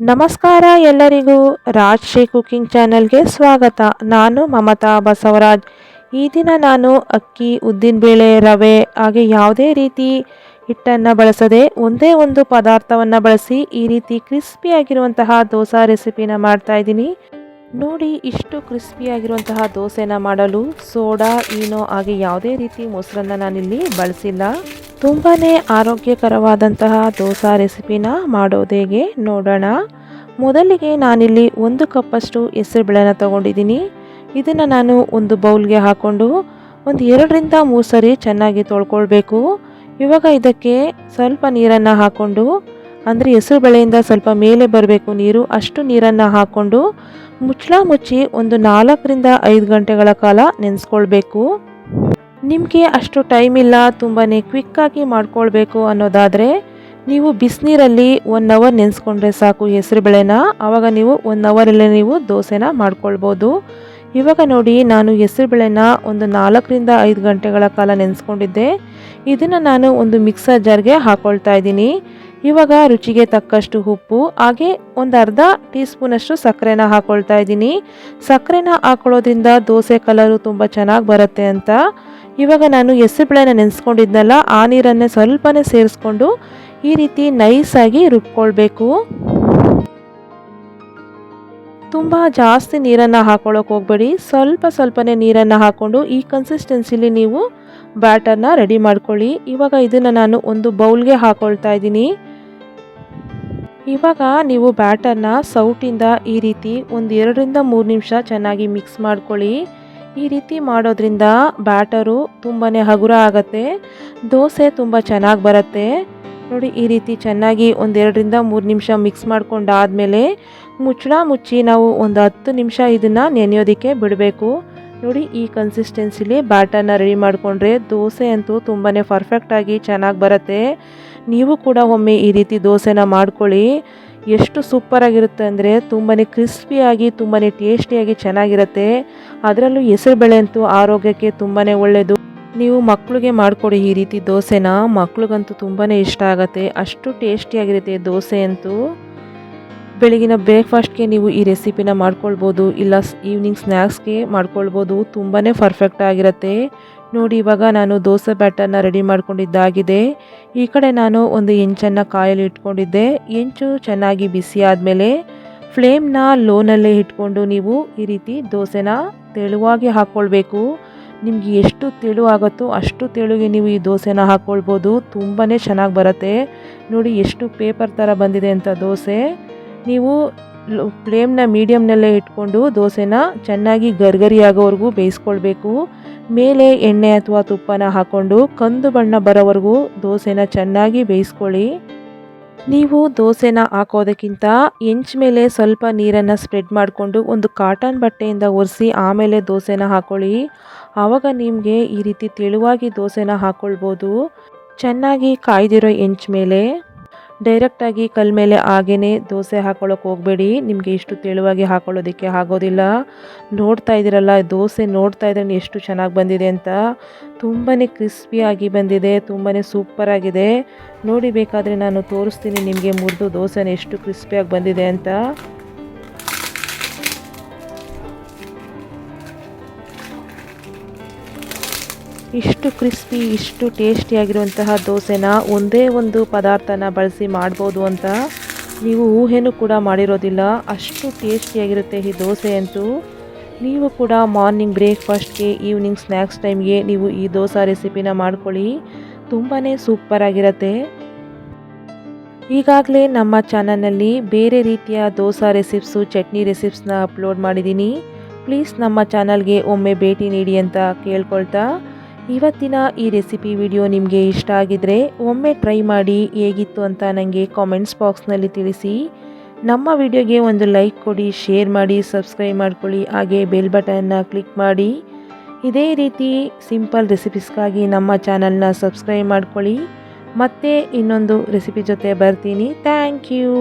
ನಮಸ್ಕಾರ ಎಲ್ಲರಿಗೂ ರಾಜ್ಶ್ರೀ ಕುಕಿಂಗ್ ಚಾನಲ್ಗೆ ಸ್ವಾಗತ. ನಾನು ಮಮತಾ ಬಸವರಾಜ್. ಈ ದಿನ ನಾನು ಅಕ್ಕಿ ಉದ್ದಿನಬೇಳೆ ರವೆ ಹಾಗೆ ಯಾವುದೇ ರೀತಿ ಹಿಟ್ಟನ್ನು ಬಳಸದೆ ಒಂದೇ ಒಂದು ಪದಾರ್ಥವನ್ನು ಬಳಸಿ ಈ ರೀತಿ ಕ್ರಿಸ್ಪಿಯಾಗಿರುವಂತಹ ದೋಸಾ ರೆಸಿಪಿನ ಮಾಡ್ತಾ ಇದ್ದೀನಿ. ನೋಡಿ ಇಷ್ಟು ಕ್ರಿಸ್ಪಿಯಾಗಿರುವಂತಹ ದೋಸೆನ ಮಾಡಲು ಸೋಡಾ, ಈನೋ ಹಾಗೆ ಯಾವುದೇ ರೀತಿ ಮೊಸರನ್ನು ನಾನಿಲ್ಲಿ ಬಳಸಿಲ್ಲ. ತುಂಬಾ ಆರೋಗ್ಯಕರವಾದಂತಹ ದೋಸಾ ರೆಸಿಪಿನ ಮಾಡೋದೇಗೆ ನೋಡೋಣ. ಮೊದಲಿಗೆ ನಾನಿಲ್ಲಿ ಒಂದು ಕಪ್ಪಷ್ಟು ಹೆಸರುಬೇಳೆನ ತೊಗೊಂಡಿದ್ದೀನಿ. ಇದನ್ನು ನಾನು ಒಂದು ಬೌಲ್ಗೆ ಹಾಕ್ಕೊಂಡು ಒಂದು ಎರಡರಿಂದ ಮೂರು ಸರಿ ಚೆನ್ನಾಗಿ ತೊಳ್ಕೊಳ್ಬೇಕು. ಇವಾಗ ಇದಕ್ಕೆ ಸ್ವಲ್ಪ ನೀರನ್ನು ಹಾಕ್ಕೊಂಡು ಅಂದರೆ ಹೆಸರು ಬೆಳೆಯಿಂದ ಸ್ವಲ್ಪ ಮೇಲೆ ಬರಬೇಕು ನೀರು, ಅಷ್ಟು ನೀರನ್ನು ಹಾಕ್ಕೊಂಡು ಮುಚ್ಚಳ ಮುಚ್ಚಿ ಒಂದು ನಾಲ್ಕರಿಂದ ಐದು ಗಂಟೆಗಳ ಕಾಲ ನೆನೆಸ್ಕೊಳ್ಬೇಕು. ನಿಮಗೆ ಅಷ್ಟು ಟೈಮ್ ಇಲ್ಲ ತುಂಬಾ ಕ್ವಿಕ್ಕಾಗಿ ಮಾಡ್ಕೊಳ್ಬೇಕು ಅನ್ನೋದಾದರೆ, ನೀವು ಬಿಸಿನೀರಲ್ಲಿ ಒನ್ ಅವರ್ ನೆನೆಸ್ಕೊಂಡ್ರೆ ಸಾಕು ಹೆಸರು ಬೇಳೆನ ಆವಾಗ ನೀವು ಒನ್ ಅವರಲ್ಲೇ ನೀವು ದೋಸೆನ ಮಾಡ್ಕೊಳ್ಬೋದು. ಇವಾಗ ನೋಡಿ, ನಾನು ಹೆಸರು ಬೇಳೆನ ಒಂದು ನಾಲ್ಕರಿಂದ ಐದು ಗಂಟೆಗಳ ಕಾಲ ನೆನೆಸ್ಕೊಂಡಿದ್ದೆ. ಇದನ್ನು ನಾನು ಒಂದು ಮಿಕ್ಸರ್ ಜಾರ್ಗೆ ಹಾಕ್ಕೊಳ್ತಾ ಇದ್ದೀನಿ. ಇವಾಗ ರುಚಿಗೆ ತಕ್ಕಷ್ಟು ಉಪ್ಪು, ಹಾಗೆ ಒಂದು ಅರ್ಧ ಟೀ ಸ್ಪೂನಷ್ಟು ಸಕ್ಕರೆನ ಹಾಕ್ಕೊಳ್ತಾ ಇದ್ದೀನಿ. ಸಕ್ಕರೆನ ಹಾಕೊಳ್ಳೋದ್ರಿಂದ ದೋಸೆ ಕಲರು ತುಂಬ ಚೆನ್ನಾಗಿ ಬರುತ್ತೆ ಅಂತ. ಇವಾಗ ನಾನು ಹೆಸರುಬೇಳೆನ ನೆನೆಸ್ಕೊಂಡಿದ್ನಲ್ಲ, ಆ ನೀರನ್ನೇ ಸ್ವಲ್ಪನೇ ಸೇರಿಸ್ಕೊಂಡು ಈ ರೀತಿ ನೈಸಾಗಿ ರುಬ್ಕೊಳ್ಬೇಕು. ತುಂಬ ಜಾಸ್ತಿ ನೀರನ್ನು ಹಾಕೊಳ್ಳೋಕೆ ಹೋಗಬೇಡಿ. ಸ್ವಲ್ಪ ಸ್ವಲ್ಪನೇ ನೀರನ್ನು ಹಾಕ್ಕೊಂಡು ಈ ಕನ್ಸಿಸ್ಟೆನ್ಸಿಲಿ ನೀವು ಬ್ಯಾಟರ್ನ ರೆಡಿ ಮಾಡ್ಕೊಳ್ಳಿ. ಇವಾಗ ಇದನ್ನು ನಾನು ಒಂದು ಬೌಲ್ಗೆ ಹಾಕೊಳ್ತಾ ಇದ್ದೀನಿ. ಇವಾಗ ನೀವು ಬ್ಯಾಟರ್ನ ಸೌಟಿಂದ ಈ ರೀತಿ ಒಂದು ಎರಡರಿಂದ ಮೂರು ನಿಮಿಷ ಚೆನ್ನಾಗಿ ಮಿಕ್ಸ್ ಮಾಡ್ಕೊಳ್ಳಿ. ಈ ರೀತಿ ಮಾಡೋದ್ರಿಂದ ಬ್ಯಾಟರು ತುಂಬಾ ಹಗುರ ಆಗುತ್ತೆ, ದೋಸೆ ತುಂಬ ಚೆನ್ನಾಗಿ ಬರುತ್ತೆ. ನೋಡಿ, ಈ ರೀತಿ ಚೆನ್ನಾಗಿ ಒಂದೆರಡರಿಂದ ಮೂರು ನಿಮಿಷ ಮಿಕ್ಸ್ ಮಾಡ್ಕೊಂಡಾದಮೇಲೆ ಮುಚ್ಚಳ ಮುಚ್ಚಿ ನಾವು ಒಂದು ಹತ್ತು ನಿಮಿಷ ಇದನ್ನು ನೆನೆಯೋದಕ್ಕೆ ಬಿಡಬೇಕು. ನೋಡಿ, ಈ ಕನ್ಸಿಸ್ಟೆನ್ಸಿಲಿ ಬ್ಯಾಟರ್ನ ರೆಡಿ ಮಾಡಿಕೊಂಡ್ರೆ ದೋಸೆ ಅಂತೂ ತುಂಬಾ ಪರ್ಫೆಕ್ಟಾಗಿ ಚೆನ್ನಾಗಿ ಬರುತ್ತೆ. ನೀವು ಕೂಡ ಒಮ್ಮೆ ಈ ರೀತಿ ದೋಸೆನ ಮಾಡ್ಕೊಳ್ಳಿ. ಎಷ್ಟು ಸೂಪರಾಗಿರುತ್ತೆ ಅಂದರೆ ತುಂಬಾ ಕ್ರಿಸ್ಪಿಯಾಗಿ ತುಂಬಾ ಟೇಸ್ಟಿಯಾಗಿ ಚೆನ್ನಾಗಿರುತ್ತೆ. ಅದರಲ್ಲೂ ಹೆಸರುಬೇಳೆ ಅಂತೂ ಆರೋಗ್ಯಕ್ಕೆ ತುಂಬಾ ಒಳ್ಳೆಯದು ನೀವು ಮಕ್ಕಳಿಗೆ ಮಾಡಿಕೊಡಿ ಈ ರೀತಿ ದೋಸೆನ. ಮಕ್ಳಿಗಂತೂ ತುಂಬಾ ಇಷ್ಟ ಆಗುತ್ತೆ. ಅಷ್ಟು ಟೇಸ್ಟಿಯಾಗಿರುತ್ತೆ ದೋಸೆ ಅಂತೂ. ಬೆಳಗಿನ ಬ್ರೇಕ್ಫಾಸ್ಟ್ಗೆ ನೀವು ಈ ರೆಸಿಪಿನ ಮಾಡ್ಕೊಳ್ಬೋದು, ಇಲ್ಲ ಈವ್ನಿಂಗ್ ಸ್ನ್ಯಾಕ್ಸ್ಗೆ ಮಾಡ್ಕೊಳ್ಬೋದು. ತುಂಬಾ ಪರ್ಫೆಕ್ಟ್ ಆಗಿರುತ್ತೆ. ನೋಡಿ, ಇವಾಗ ನಾನು ದೋಸೆ ಬ್ಯಾಟರ್ನ ರೆಡಿ ಮಾಡ್ಕೊಂಡಿದ್ದಾಗಿದೆ. ಈ ಕಡೆ ನಾನು ಒಂದು ಹೆಂಚನ್ನು ಕಾಯಲ್ಲಿ ಇಟ್ಕೊಂಡಿದ್ದೆ. ಹೆಂಚು ಚೆನ್ನಾಗಿ ಬಿಸಿ ಆದಮೇಲೆ ಫ್ಲೇಮ್ನ ಲೋನಲ್ಲೇ ಇಟ್ಕೊಂಡು ನೀವು ಈ ರೀತಿ ದೋಸೆನ ತೆಳುವಾಗಿ ಹಾಕ್ಕೊಳ್ಬೇಕು ನಿಮಗೆ ಎಷ್ಟು ತೆಳು ಆಗುತ್ತೋ ಅಷ್ಟು ತೆಳುಗೆ ನೀವು ಈ ದೋಸೆನ ಹಾಕ್ಕೊಳ್ಬೋದು ತುಂಬಾ ಚೆನ್ನಾಗಿ ಬರುತ್ತೆ. ನೋಡಿ, ಎಷ್ಟು ಪೇಪರ್ ಥರ ಬಂದಿದೆ ಅಂತ ದೋಸೆ. ನೀವು ಫ್ಲೇಮ್ನ ಮೀಡಿಯಮ್ನಲ್ಲೇ ಇಟ್ಕೊಂಡು ದೋಸೆನ ಚೆನ್ನಾಗಿ ಗರ್ಗರಿ ಆಗೋವರೆಗೂ ಬೇಯಿಸ್ಕೊಳ್ಬೇಕು. ಮೇಲೆ ಎಣ್ಣೆ ಅಥವಾ ತುಪ್ಪನ ಹಾಕ್ಕೊಂಡು ಕಂದು ಬಣ್ಣ ಬರೋವರೆಗೂ ದೋಸೆನ ಚೆನ್ನಾಗಿ ಬೇಯಿಸ್ಕೊಳ್ಳಿ. ನೀವು ದೋಸೆನ ಹಾಕೋದಕ್ಕಿಂತ ಹೆಂಚ್ ಮೇಲೆ ಸ್ವಲ್ಪ ನೀರನ್ನು ಸ್ಪ್ರೆಡ್ ಮಾಡಿಕೊಂಡು ಒಂದು ಕಾಟನ್ ಬಟ್ಟೆಯಿಂದ ಒರೆಸಿ ಆಮೇಲೆ ದೋಸೆನ ಹಾಕ್ಕೊಳ್ಳಿ ಆವಾಗ ನಿಮಗೆ ಈ ರೀತಿ ತೆಳುವಾಗಿ ದೋಸೆನ ಹಾಕ್ಕೊಳ್ಬೋದು ಚೆನ್ನಾಗಿ ಕಾಯ್ದಿರೋ ಎಂಚ್ ಮೇಲೆ. ಡೈರೆಕ್ಟಾಗಿ ಕಲ್ ಮೇಲೆ ಹಾಗೇ ದೋಸೆ ಹಾಕೊಳ್ಳೋಕೆ ಹೋಗಬೇಡಿ. ನಿಮಗೆ ಇಷ್ಟು ತೆಳುವಾಗಿ ಹಾಕೊಳ್ಳೋದಕ್ಕೆ ಆಗೋದಿಲ್ಲ. ನೋಡ್ತಾ ಇದ್ದೀರಲ್ಲ, ದೋಸೆ ನೋಡ್ತಾ ಇದ್ರೆ ಎಷ್ಟು ಚೆನ್ನಾಗಿ ಬಂದಿದೆ ಅಂತ. ತುಂಬಾ ಕ್ರಿಸ್ಪಿಯಾಗಿ ಬಂದಿದೆ ತುಂಬಾ ಸೂಪರಾಗಿದೆ ನೋಡಿ ಬೇಕಾದರೆ ನಾನು ತೋರಿಸ್ತೀನಿ ನಿಮಗೆ ಮುರಿದು ದೋಸೆನ ಎಷ್ಟು ಕ್ರಿಸ್ಪಿಯಾಗಿ ಬಂದಿದೆ ಅಂತ. ಇಷ್ಟು ಕ್ರಿಸ್ಪಿ, ಇಷ್ಟು ಟೇಸ್ಟಿಯಾಗಿರುವಂತಹ ದೋಸೆನ ಒಂದೇ ಒಂದು ಪದಾರ್ಥನ ಬಳಸಿ ಮಾಡ್ಬೋದು ಅಂತ ನೀವು ಊಹೆನೂ ಕೂಡ ಮಾಡಿರೋದಿಲ್ಲ. ಅಷ್ಟು ಟೇಸ್ಟಿಯಾಗಿರುತ್ತೆ ಈ ದೋಸೆ ಅಂತೂ. ನೀವು ಕೂಡ ಮಾರ್ನಿಂಗ್ ಬ್ರೇಕ್ಫಾಸ್ಟ್ಗೆ ಈವ್ನಿಂಗ್ ಸ್ನ್ಯಾಕ್ಸ್ ಟೈಮ್ಗೆ ನೀವು ಈ ದೋಸೆ ರೆಸಿಪಿನ ಮಾಡ್ಕೊಳ್ಳಿ. ತುಂಬಾ ಸೂಪರಾಗಿರುತ್ತೆ ಈಗಾಗಲೇ ನಮ್ಮ ಚಾನಲ್ನಲ್ಲಿ ಬೇರೆ ರೀತಿಯ ದೋಸೆ ರೆಸಿಪ್ಸು, ಚಟ್ನಿ ರೆಸಿಪ್ಸ್ನ ಅಪ್ಲೋಡ್ ಮಾಡಿದ್ದೀನಿ. ಪ್ಲೀಸ್ ನಮ್ಮ ಚಾನಲ್ಗೆ ಒಮ್ಮೆ ಭೇಟಿ ನೀಡಿ ಅಂತ ಕೇಳ್ಕೊಳ್ತಾ ಇವತ್ತಿನ ಈ ರೆಸಿಪಿ ವಿಡಿಯೋ ನಿಮಗೆ ಇಷ್ಟ ಆಗಿದ್ರೆ ಒಮ್ಮೆ ಟ್ರೈ ಮಾಡಿ ಹೇಗಿತ್ತು ಅಂತ ನನಗೆ ಕಾಮೆಂಟ್ಸ್ ಬಾಕ್ಸ್ನಲ್ಲಿ ತಿಳಿಸಿ. ನಮ್ಮ ವಿಡಿಯೋಗೆ ಒಂದು ಲೈಕ್ ಕೊಡಿ ಶೇರ್ ಮಾಡಿ ಸಬ್ಸ್ಕ್ರೈಬ್ ಮಾಡ್ಕೊಳ್ಳಿ, ಹಾಗೆ ಬೆಲ್ ಬಟನ್ನ ಕ್ಲಿಕ್ ಮಾಡಿ. ಇದೇ ರೀತಿ ಸಿಂಪಲ್ ರೆಸಿಪೀಸ್ಗಾಗಿ ನಮ್ಮ ಚಾನಲ್ನ ಸಬ್ಸ್ಕ್ರೈಬ್ ಮಾಡ್ಕೊಳ್ಳಿ. ಮತ್ತೆ ಇನ್ನೊಂದು ರೆಸಿಪಿ ಜೊತೆ ಬರ್ತೀನಿ. Thank you